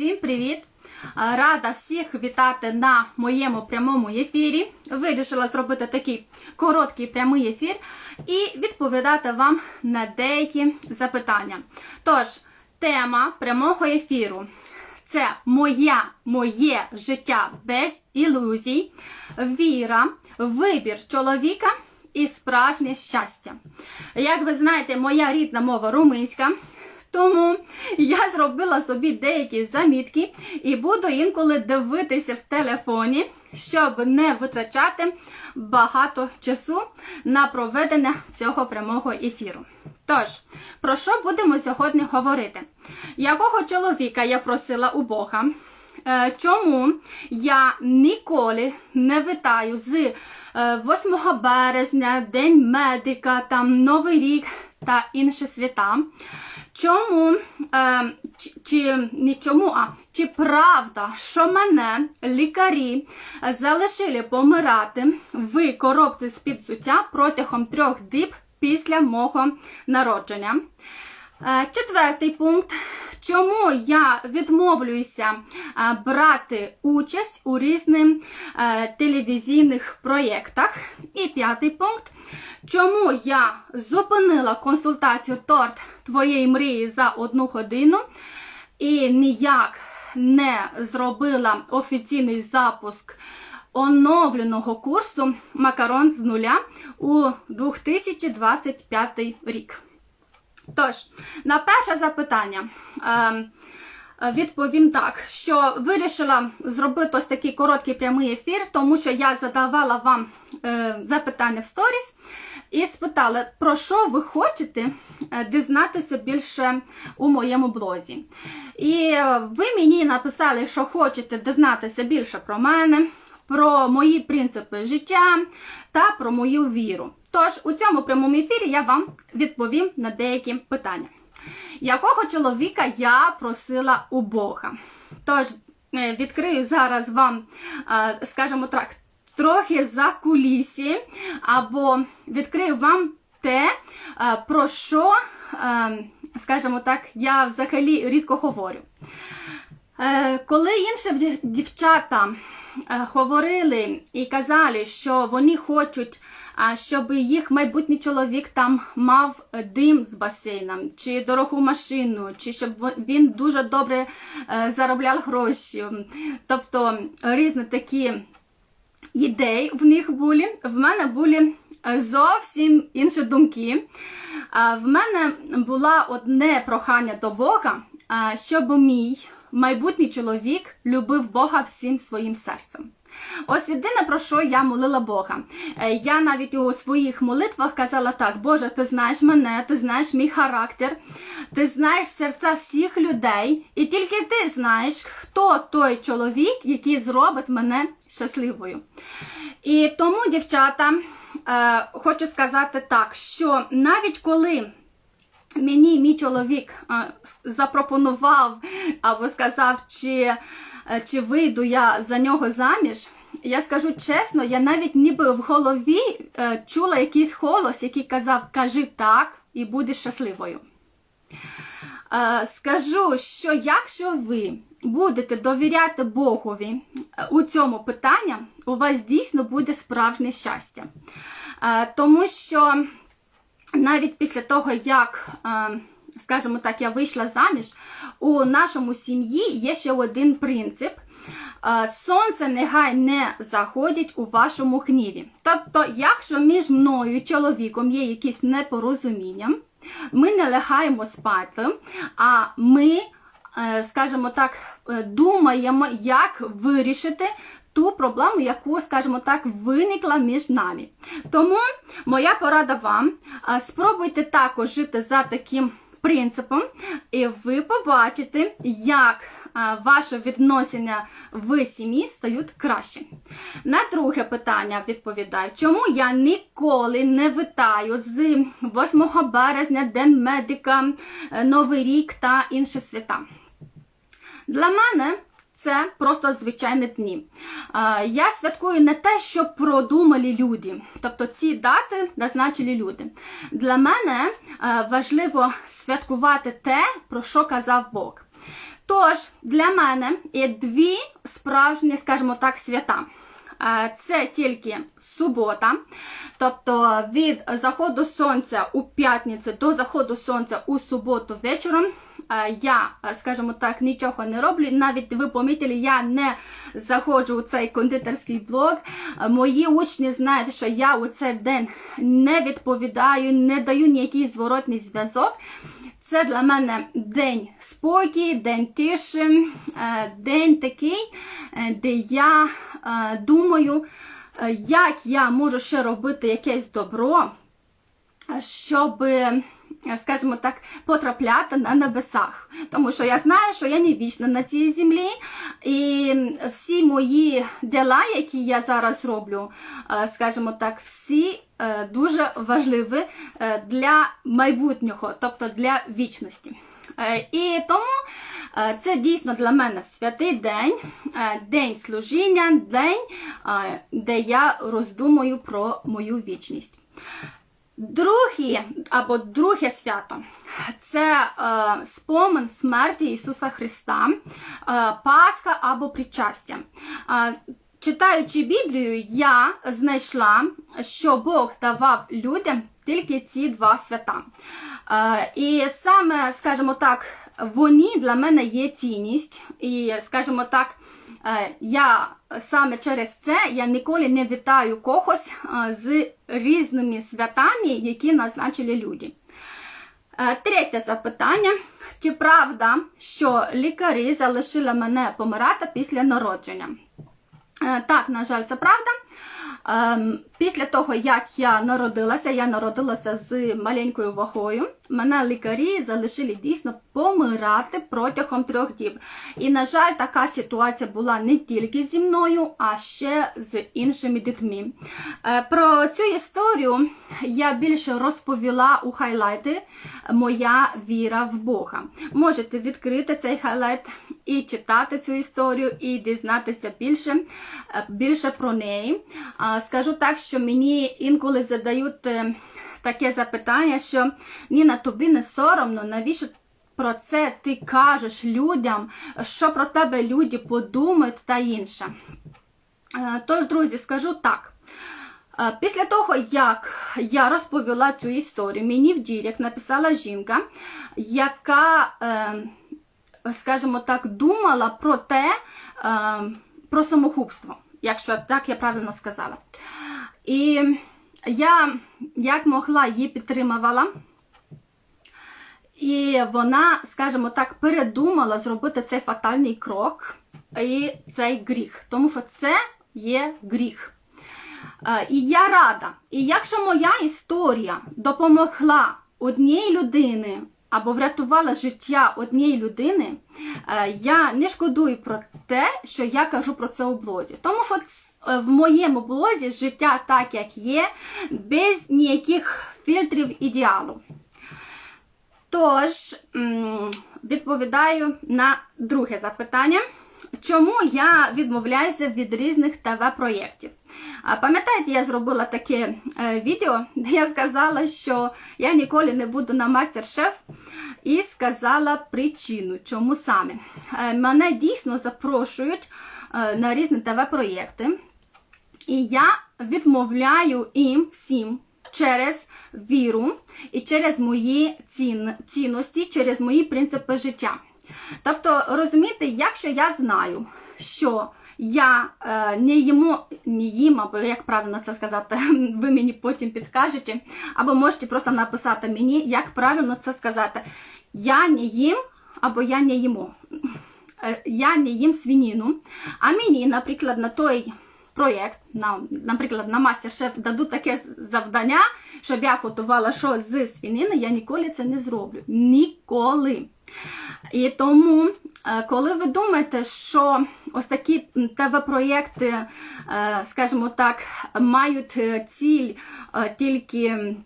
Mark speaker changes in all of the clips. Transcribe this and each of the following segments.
Speaker 1: Всім привіт! Рада всіх вітати на моєму прямому ефірі. Вирішила зробити такий короткий прямий ефір і відповідати вам на деякі запитання. Тож, тема прямого ефіру це моя, моє життя без ілюзій, віра, вибір чоловіка і справжнє щастя. Як ви знаєте, моя рідна мова румунська. Тому я зробила собі деякі замітки і буду інколи дивитися в телефоні, щоб не витрачати багато часу на проведення цього прямого ефіру. Тож, про що будемо сьогодні говорити? Якого чоловіка я просила у Бога? Е, Чому я ніколи не вітаю з е, 8 березня, День медика, там Новий рік та інші свята? Чому е, чи, чи не чому, а чи правда, що мене лікарі залишили помирати в коробці з під взуття протягом трьох діб після мого народження? Е, Четвертий пункт. Чому я відмовлююся е, брати участь у різних е, телевізійних проєктах? І п'ятий пункт. Чому я зупинила консультацію торт твоєї мрії за одну годину і ніяк не зробила офіційний запуск оновленого курсу Макарон з нуля у 2025 рік? Тож, на перше запитання. Е, Відповім так, що вирішила зробити ось такий короткий прямий ефір, тому що я задавала вам е, запитання в сторіс і спитала, про що ви хочете е, дізнатися більше у моєму блозі. І ви мені написали, що хочете дізнатися більше про мене, про мої принципи життя та про мою віру. Тож у цьому прямому ефірі я вам відповім на деякі питання. Якого чоловіка я просила у Бога? Тож, е, відкрию зараз вам, е, скажімо так, трохи за кулісі, або відкрию вам те, е, про що, скажімо так, я взагалі рідко говорю. Коли інші дівчата говорили і казали, що вони хочуть, щоб їх майбутній чоловік там мав е, дим з басейном, чи дорогу машину, чи щоб він дуже добре е, заробляв гроші. Тобто різні такі ідей в них були. В мене були е, зовсім інші думки. В мене було одне прохання до Бога, щоб мій майбутній чоловік любив Бога всім своїм серцем. Ось єдине, про що я молила Бога. Е, Я навіть у своїх молитвах казала так: Боже, ти знаєш мене, ти знаєш мій характер, ти знаєш серця всіх людей, і тільки ти знаєш, хто той чоловік, який зробить мене щасливою. І тому, дівчата, е, хочу сказати так, що навіть коли мені мій чоловік запропонував або сказав, чи, е, чи вийду я за нього заміж. Я скажу чесно, я навіть ніби в голові е, чула якийсь голос, який казав: кажи так і будеш щасливою. Е, Скажу, що якщо ви будете довіряти Богові у цьому питанні, у вас дійсно буде справжнє щастя. Тому що навіть після того, як, е, скажімо так, я вийшла заміж, у нашому сім'ї є ще один принцип. Е, Сонце нехай не заходить у вашому гніві. Тобто, якщо між мною і чоловіком є якісь непорозуміння, ми не лягаємо спати, а ми, е, скажімо так, думаємо, як вирішити ту проблему, яку, скажімо так, виникла між нами. Тому моя порада вам: спробуйте також жити за таким принципом, і ви побачите, як а, ваші відносини в сім'ї стають краще. На друге питання відповідаю, чому я ніколи не вітаю з 8 березня, День медика, е, Новий рік та інші свята. Для мене це просто звичайні дні. Я святкую не те, що продумали люди, тобто ці дати назначили люди. Для мене е, важливо святкувати те, про що казав Бог. Тож, для мене є дві справжні, скажімо так, свята. Е, Це тільки субота, тобто від заходу сонця у п'ятницю до заходу сонця у суботу вечором. Я, скажімо так, нічого не роблю. Навіть ви помітили, я не заходжу у цей кондитерський блог. Мої учні знають, що я у цей день не відповідаю, не даю ніякий зворотний зв'язок. Це для мене день спокій, день тиші, день такий, е, де я думаю, е, як я можу ще робити якесь добро, щоб, скажімо так, потрапляти на небесах. Тому що я знаю, що я не вічна на цій землі, і всі мої діла, які я зараз роблю, е, скажімо так, всі е, дуже важливі е, для майбутнього, тобто для вічності. І тому це дійсно для мене святий день, день служіння, день, де я роздумую про мою вічність. Друге або друге свято це е, спомин смерті Ісуса Христа, е, Пасха або причастя. Е, читаючи Біблію, я знайшла, що Бог давав людям тільки ці два свята. Е, і саме, скажімо так, вони для мене є цінність, і, скажімо так, я саме через це я ніколи не вітаю когось е, з різними святами, які назначили люди. Е, Третє запитання. Чи правда, що лікарі залишили мене помирати після народження? Е, Так, на жаль, це правда. Ем, Після того, як я народилася, я народилася з маленькою вагою. Мене лікарі залишили дійсно помирати протягом трьох діб. І, на жаль, така ситуація була не тільки зі мною, а ще з іншими дітьми. Е, Про цю історію я більше розповіла у хайлайти Моя віра в Бога. Можете відкрити цей хайлайт і читати цю історію, і дізнатися більше, е, більше про неї. Скажу так, що мені інколи задають е, таке запитання, що Ніна, тобі не соромно, навіщо про це ти кажеш людям, що про тебе люди подумають та інше. Е, Тож, друзі, скажу так. Е, Після того, як я розповіла цю історію, мені в діряк написала жінка, яка, е, скажімо так, думала про те, про самогубство, якщо так я правильно сказала. І я як могла її підтримувала. І вона, скажімо так, передумала зробити цей фатальний крок і цей гріх, тому що це є гріх. Е, І я рада. І якщо моя історія допомогла одній людини або врятувала життя однієї людини, е, я не шкодую про те, що я кажу про це у блозі. Тому що в моєму блозі життя так, як є, без ніяких фільтрів ідеалу. Тож, відповідаю на друге запитання. Чому я відмовляюся від різних ТВ-проєктів? Пам'ятаєте, я зробила таке е, відео, де я сказала, що я ніколи не буду на мастер-шеф, і сказала причину, чому саме. Е, Мене дійсно запрошують е, на різні ТВ-проєкти, і я відмовляю їм всім через віру і через мої цін, цінності, через мої принципи життя. Тобто, розумієте, якщо я знаю, що я е, не їмо, не їм, або як правильно це сказати, ви мені потім підскажете, або можете просто написати мені, як правильно це сказати. Я не їм, або я не їмо. Е, Я не їм свініну, а мені, наприклад, на той проєкт, на, наприклад, на мастер-шеф дадуть таке завдання, щоб я готувала щось з свінини, я ніколи це не зроблю. Ніколи. І тому, е, коли ви думаєте, що ось такі ТВ-проєкти, е, скажімо так, мають е, ціль тільки.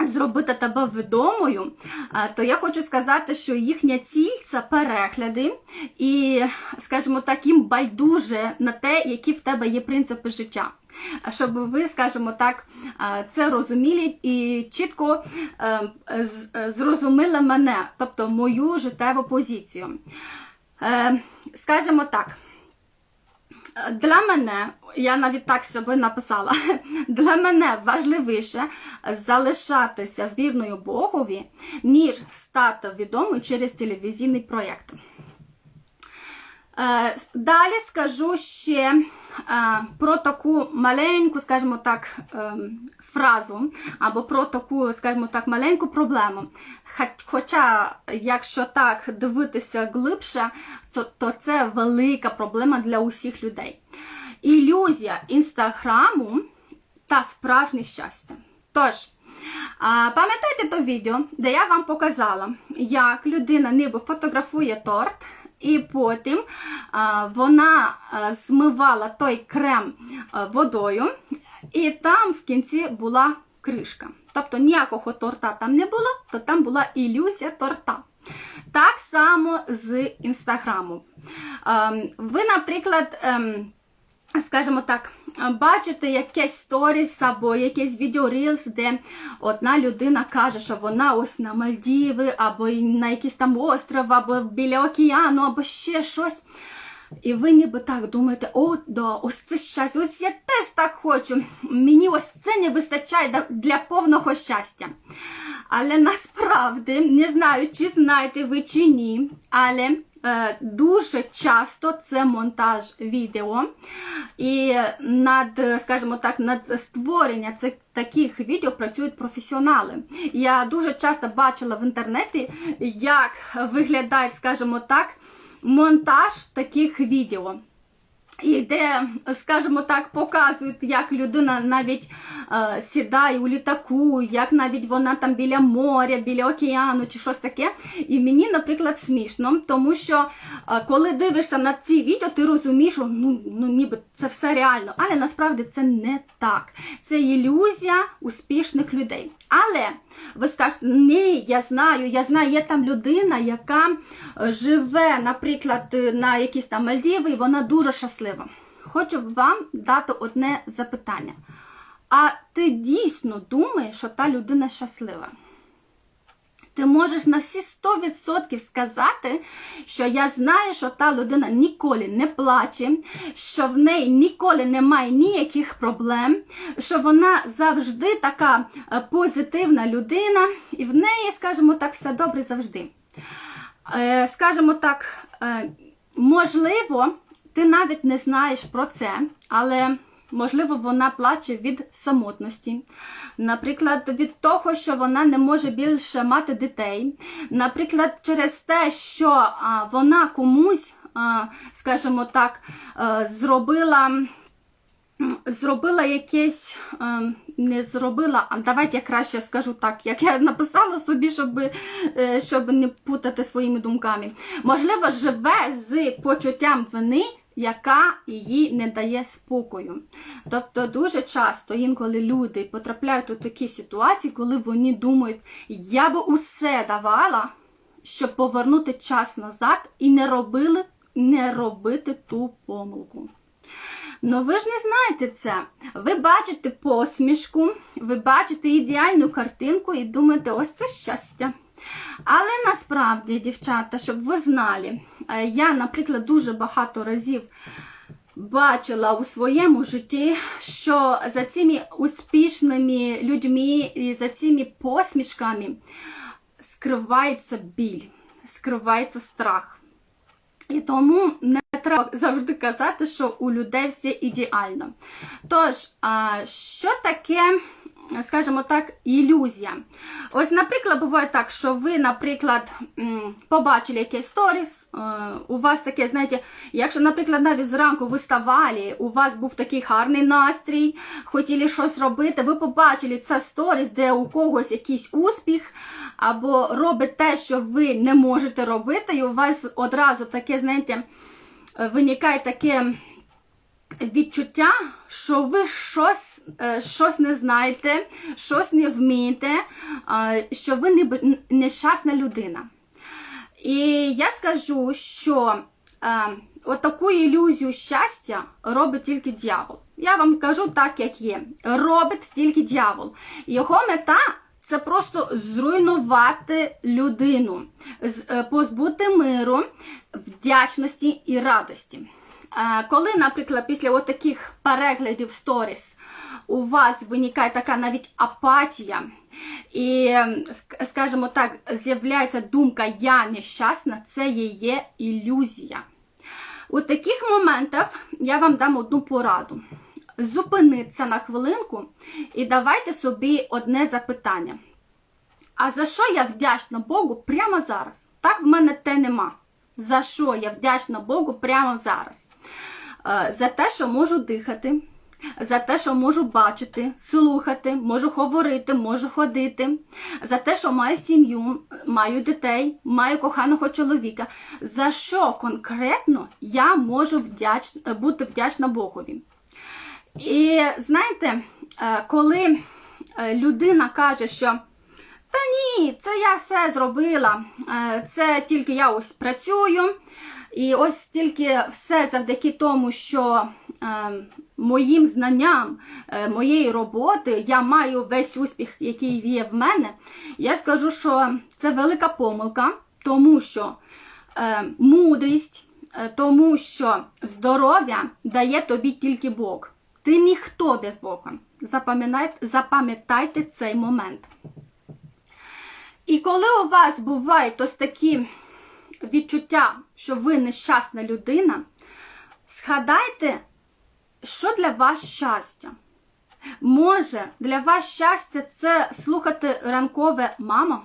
Speaker 1: Зробити тебе відомою, е, то я хочу сказати, що їхня ціль це перегляди, і, скажімо так, їм байдуже на те, які в тебе є принципи життя. Щоб ви, скажімо так, е, це розуміли і чітко е, зрозуміли мене, тобто мою життєву позицію. Скажімо так. Для мене, я навіть так себе написала, для мене важливіше залишатися вірною Богові, ніж стати відомою через телевізійний проєкт. Е, Далі скажу ще е, про таку маленьку, скажімо так, ем, фразу, або про таку, скажімо так, маленьку проблему. Хоча, якщо так дивитися глибше, то, то це велика проблема для усіх людей. Ілюзія інстаграму та справжнє щастя. Тож, пам'ятаєте то відео, де я вам показала, як людина ніби фотографує торт, і потім вона змивала той крем водою, і там в кінці була кришка. Тобто ніякого торта там не було, то там була ілюзія торта. Так само з інстаграмом. Ем, Ви, наприклад, ем, скажімо так, бачите якесь сторіс або якесь відео Reels, де одна людина каже, що вона ось на Мальдіви, або на якийсь там остров, або біля океану, або ще щось. І ви ніби так думаєте, о, да, ось це щастя, ось я теж так хочу. Мені ось це не вистачає для повного щастя. Але насправді не знаю, чи знаєте ви чи ні, але дуже часто це монтаж відео. І над, е, скажімо так, над створення цих таких відео працюють професіонали. Я дуже часто бачила в інтернеті, як виглядає, скажімо так, монтаж таких відео. І скажімо так, показують, як людина навіть е, сідає у літаку, як навіть вона там біля моря, біля океану чи щось таке. І мені, наприклад, смішно, тому що е, коли дивишся на ці відео, ти розумієш, що ну, ну ніби це все реально. Але насправді це не так. Це ілюзія успішних людей. Але ви скажете, ні, я знаю, я знаю, є там людина, яка е, живе, наприклад, е, на якісь там Мальдіви, і вона дуже щаслива. Хочу вам дати одне запитання. А ти дійсно думаєш, що та людина щаслива? Ти можеш на всі 100% сказати, що я знаю, що та людина ніколи не плаче, що в неї ніколи немає ніяких проблем, що вона завжди така е, позитивна людина, і в неї, скажімо так, все добре завжди. Е, Скажімо так, е, можливо, ти навіть не знаєш про це, але можливо вона плаче від самотності. Наприклад, від того, що вона не може більше мати дітей. Наприклад, через те, що вона комусь, скажімо так, зробила. Зробила якесь, не зробила, а давайте я краще скажу так, як я написала собі, щоб, е, щоб не путати своїми думками. Можливо, живе з почуттям вини, яка їй не дає спокою. Тобто дуже часто інколи люди потрапляють у такі ситуації, коли вони думають, я би усе давала, щоб повернути час назад і не робили, не робити ту помилку. Ну ви ж не знаєте це. Ви бачите посмішку, ви бачите ідеальну картинку і думаєте, ось це щастя. Але насправді, дівчата, щоб ви знали, е, я, наприклад, дуже багато разів бачила у своєму житті, що за цими успішними людьми і за цими посмішками скривається біль, скривається страх. І тому не треба завжди казати, що у людей все ідеально. Тож, що таке, скажімо так, ілюзія? Ось, наприклад, буває так, що ви, наприклад, побачили якийсь сторіс, е, у вас таке, знаєте, якщо, наприклад, навіть зранку ви ставали, у вас був такий гарний настрій, хотіли щось робити, ви побачили це сторіс, де у когось якийсь успіх, або робить те, що ви не можете робити, і у вас одразу таке, знаєте, виникає таке відчуття, що ви щось, щось не знаєте, щось не вмієте, е, що ви не- нещасна людина. І я скажу, що е, отаку ілюзію щастя робить тільки дьявол. Я вам кажу так, як є. Робить тільки дьявол. Його мета це просто зруйнувати людину, е, позбути миру, вдячності і радості. Е, Коли, наприклад, після от таких переглядів сторіс у вас виникає така навіть апатія, і, ем, скажімо так, з'являється думка Я нещасна, це є, є ілюзія. У таких моментах я вам дам одну пораду. Зупинитися на хвилинку і давайте собі одне запитання. А за що я вдячна Богу прямо зараз? Так в мене те нема. За що я вдячна Богу прямо зараз? Е, За те, що можу дихати, за те, що можу бачити, слухати, можу говорити, можу ходити, за те, що маю сім'ю, маю дітей, маю коханого чоловіка. За що конкретно я можу вдяч... бути вдячна Богові? І знаєте, е, коли е, людина каже, що та ні, це я все зробила, е, це тільки я ось працюю, і ось тільки все завдяки тому, що е, моїм знанням е, моєї роботи я маю весь успіх, який є в мене. Я скажу, що це велика помилка, тому що е, мудрість, е, тому що здоров'я дає тобі тільки Бог. Ти ніхто без Бога. Запам'ятайте, запам'ятайте цей момент. І коли у вас бувають ось такі відчуття, що ви нещасна людина, згадайте, що для вас щастя. Може, для вас щастя це слухати ранкове мама?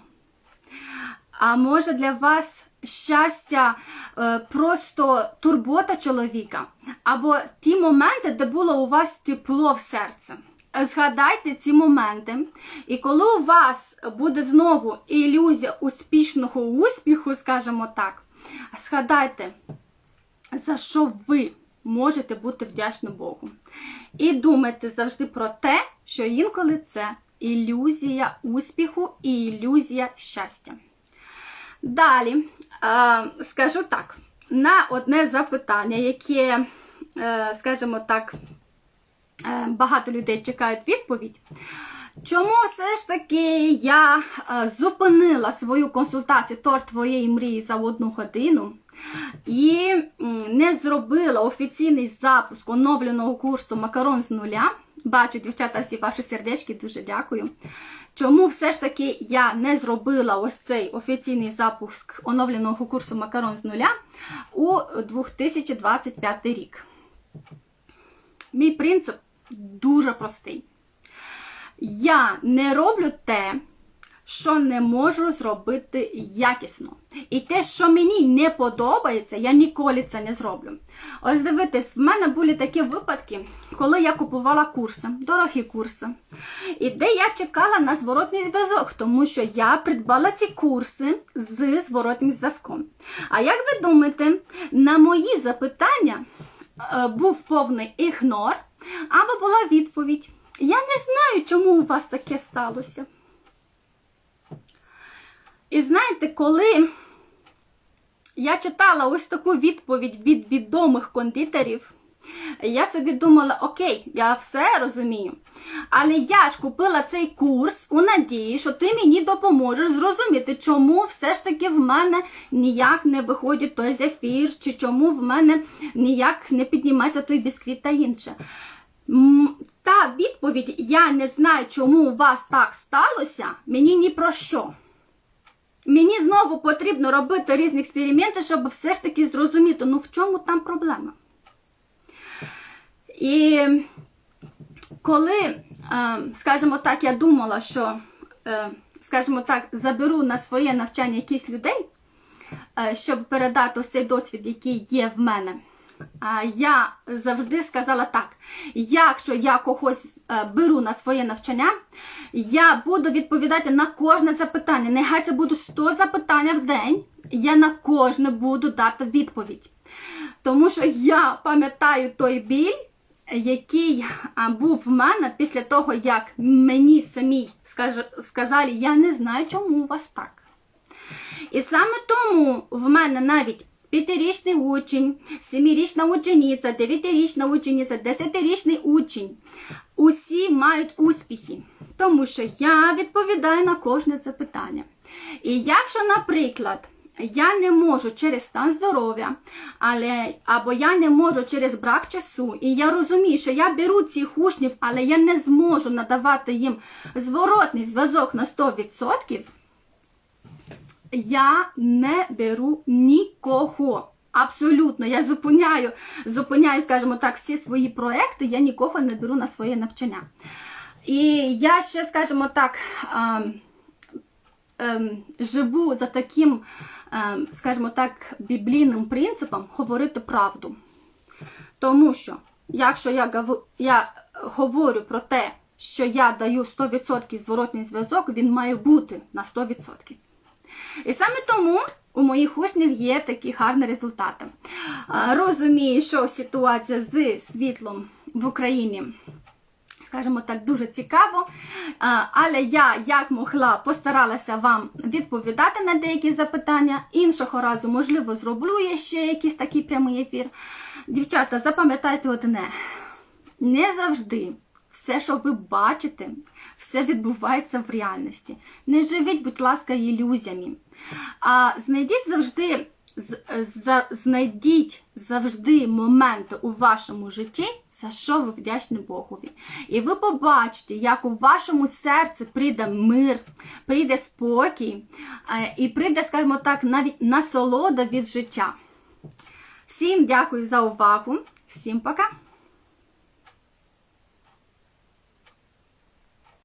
Speaker 1: А може для вас щастя е, просто турбота чоловіка? Або ті моменти, де було у вас тепло в серці? Згадайте ці моменти, і коли у вас буде знову ілюзія успішного успіху, скажімо так, згадайте, за що ви можете бути вдячні Богу. І думайте завжди про те, що інколи це ілюзія успіху і ілюзія щастя. Далі е, скажу так: на одне запитання, яке, е, скажімо так, е, багато людей чекають відповідь. Чому все ж таки я е, зупинила свою консультацію торт твоєї мрії за одну годину і не зробила офіційний запуск оновленого курсу Макарон з нуля? Бачу, дівчата, всі ваші сердечки, дуже дякую. Чому все ж таки я не зробила ось цей офіційний запуск оновленого курсу Макарон з нуля у 2025 рік? Мій принцип дуже простий. Я не роблю те, що не можу зробити якісно. І те, що мені не подобається, я ніколи це не зроблю. Ось дивитесь, в мене були такі випадки, коли я купувала курси, дорогі курси, і де я чекала на зворотний зв'язок, тому що я придбала ці курси з зворотним зв'язком. А як ви думаєте, на мої запитання е, був повний ігнор, або була відповідь. Я не знаю, чому у вас таке сталося. І знаєте, коли я читала ось таку відповідь від відомих кондитерів, я собі думала, окей, я все розумію. Але я ж купила цей курс у надії, що ти мені допоможеш зрозуміти, чому все ж таки в мене ніяк не виходить той зефір, чи чому в мене ніяк не піднімається той бісквіт та інше. Та відповідь, я не знаю, чому у вас так сталося, мені ні про що. Мені знову потрібно робити різні експерименти, щоб все ж таки зрозуміти, ну в чому там проблема. І коли, е, скажімо так, я думала, що, е, скажімо так, заберу на своє навчання якісь людей, е, щоб передати цей досвід, який є в мене. Я завжди сказала так: якщо я когось е, беру на своє навчання, я буду відповідати на кожне запитання. Нехай це буде 100 запитань в день, я на кожне буду дати відповідь. Тому що я пам'ятаю той біль, який був в мене після того, як мені самі сказали, я не знаю, чому у вас так. І саме тому в мене навіть п'ятирічний учень, семирічна учениця, дев'ятирічна учениця, десятирічний учень. усі мають успіхи, тому що я відповідаю на кожне запитання. І якщо, наприклад, я не можу через стан здоров'я, але або я не можу через брак часу, і я розумію, що я беру цих учнів, але я не зможу надавати їм зворотний зв'язок на 100%, я не беру нікого. Абсолютно, я зупиняю, зупиняю, скажімо так, всі свої проекти, я нікого не беру на своє навчання. І я ще, скажімо так, ем, ем, живу за таким, ем, скажімо так, біблійним принципом говорити правду. Тому що, якщо я, я говорю про те, що я даю 100% зворотний зв'язок, він має бути на 100%. І саме тому у моїх учнів є такі гарні результати. Розумію, що ситуація з світлом в Україні, скажімо так, дуже цікаво. Але я, як могла, постаралася вам відповідати на деякі запитання. Іншого разу, можливо, зроблю я ще якийсь такий прямий ефір. Дівчата, запам'ятайте одне: не завжди все, що ви бачите, все відбувається в реальності. Не живіть, будь ласка, ілюзіями. А знайдіть завжди, знайдіть завжди моменти у вашому житті, за що ви вдячні Богові. І ви побачите, як у вашому серці прийде мир, прийде спокій, е, і прийде, скажімо так, навіть насолода від життя. Всім дякую за увагу. Всім пока!